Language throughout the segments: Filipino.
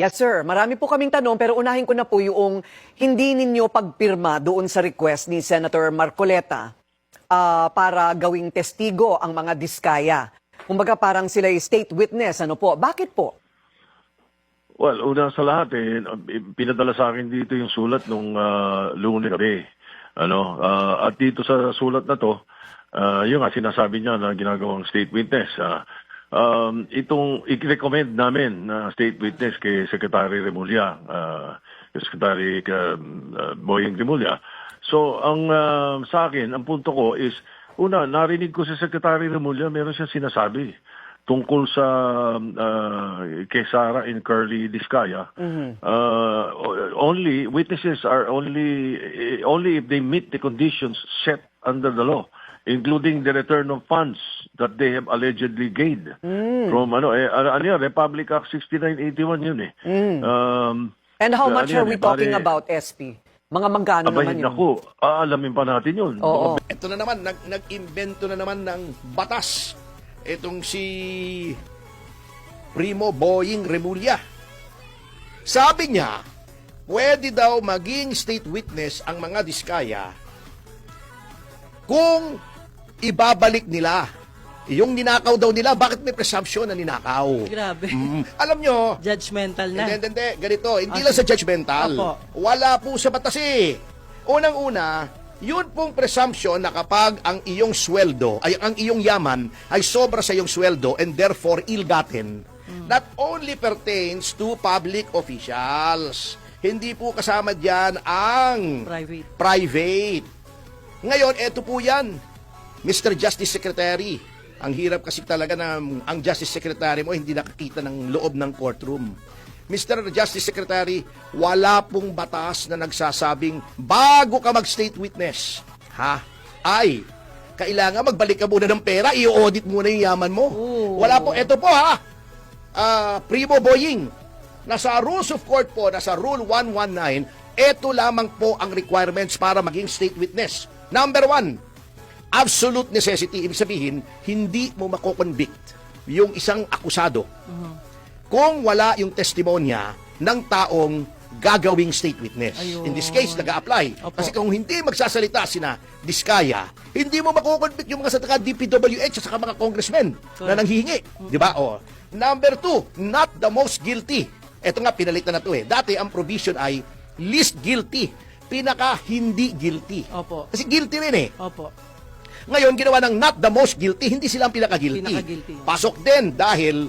Yes, sir. Marami po kaming tanong pero unahin ko na po yung hindi ninyo pagpirma doon sa request ni Senator Marcoleta ah, para gawing testigo ang mga diskaya. Kumbaga parang sila state witness. Ano po? Bakit po? Well, una sa lahat, eh, pinadala sa akin dito yung sulat nung uh, lunes gabi. Ano, ah, at dito sa sulat na to, ah, yung nga sinasabi niya na ginagawang state witness. ah, um, itong i-recommend namin na state witness kay Secretary Remulla, kay Secretary um, ah, Boying Remulla. So, ang ah, sa akin, ang punto ko is, una, narinig ko si Secretary Remulla, meron siya sinasabi tungkol sa uh, kay Sara and Curly Discaya. Uh, only witnesses are only only if they meet the conditions set under the law including the return of funds that they have allegedly gained from ano eh ano ano yun, Republic Act 6981 yun eh. Um, And how ano much yan are we eh, talking bali- about, SP? Mga magkano naman yun? naku, aalamin pa natin yun. Oo. Ito na naman, nag, nag-invento na naman ng batas. Itong si Primo Boying Remulla. Sabi niya, pwede daw maging state witness ang mga diskaya kung ibabalik nila yung ninakaw daw nila, bakit may presumption na ninakaw? Grabe. Mm, alam nyo, Judgmental na. hindi, hindi, hindi. Ganito, hindi Ah, lang sa judgmental. Opo. Wala po sa batas eh. Unang-una, yun pong presumption na kapag ang iyong sweldo, ay ang iyong yaman ay sobra sa iyong sweldo and therefore ill-gotten, not only pertains to public officials. Hindi po kasama diyan ang Private. private. Ngayon, eto po yan. Mr. Justice Secretary, ang hirap kasi talaga na ang Justice Secretary mo hindi nakakita ng loob ng courtroom. Mr. Justice Secretary, wala pong batas na nagsasabing bago ka mag-state witness, ha, ay, kailangan magbalik ka muna ng pera, i-audit muna yung yaman mo. Oo. Wala po, eto po ha, Ah, Primo Boying, nasa Rules of Court po, nasa Rule 119, eto lamang po ang requirements para maging state witness. Number one, absolute necessity. Ibig sabihin, hindi mo makoconvict yung isang akusado kung wala yung testimonya ng taong gagawing state witness. Ayun. In this case, nag-a-apply. Opo. Kasi kung hindi magsasalita sina Diskaya, hindi mo makukonvict yung mga sa taga DPWH at saka mga congressmen na nanghihingi. Di ba? O. Number two, not the most guilty. Ito nga, pinalitan na to eh. Dati, ang provision ay least guilty. Pinaka hindi guilty. Opo. Kasi guilty rin eh. Opo. Ngayon, ginawa ng not the most guilty, hindi sila ang pinaka-guilty. Pinaka-guilty. Pasok din dahil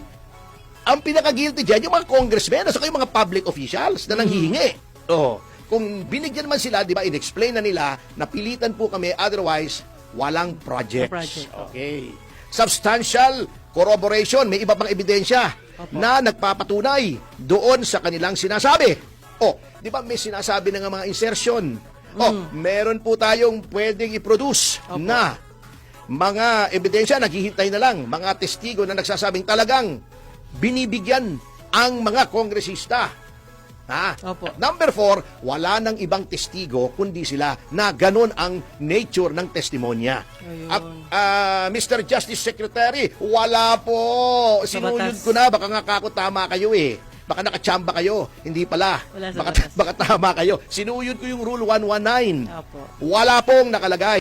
ang pinaka-guilty dyan, yung mga congressmen saka yung mga public officials na nanghihingi. Oh, kung binigyan man sila, di ba, in-explain na nila, napilitan po kami, otherwise, walang projects. Project. Okay. Substantial corroboration, may iba pang ebidensya Opo. na nagpapatunay doon sa kanilang sinasabi. Oh, di ba may sinasabi na nga mga insertion? Oh, meron po tayong pwedeng i-produce Opo. na mga ebidensya, naghihintay na lang, mga testigo na nagsasabing talagang binibigyan ang mga kongresista. Ha? Opo. Number four, wala nang ibang testigo kundi sila na ganun ang nature ng testimonya. Ayun. At ah, Mr. Justice Secretary, wala po. Sinuyod batas. ko na, baka nga kako tama kayo eh. Baka nakachamba kayo. Hindi pala. Wala sa baka, batas. baka tama kayo. Sinuyod ko yung Rule 119. Opo. Wala pong nakalagay.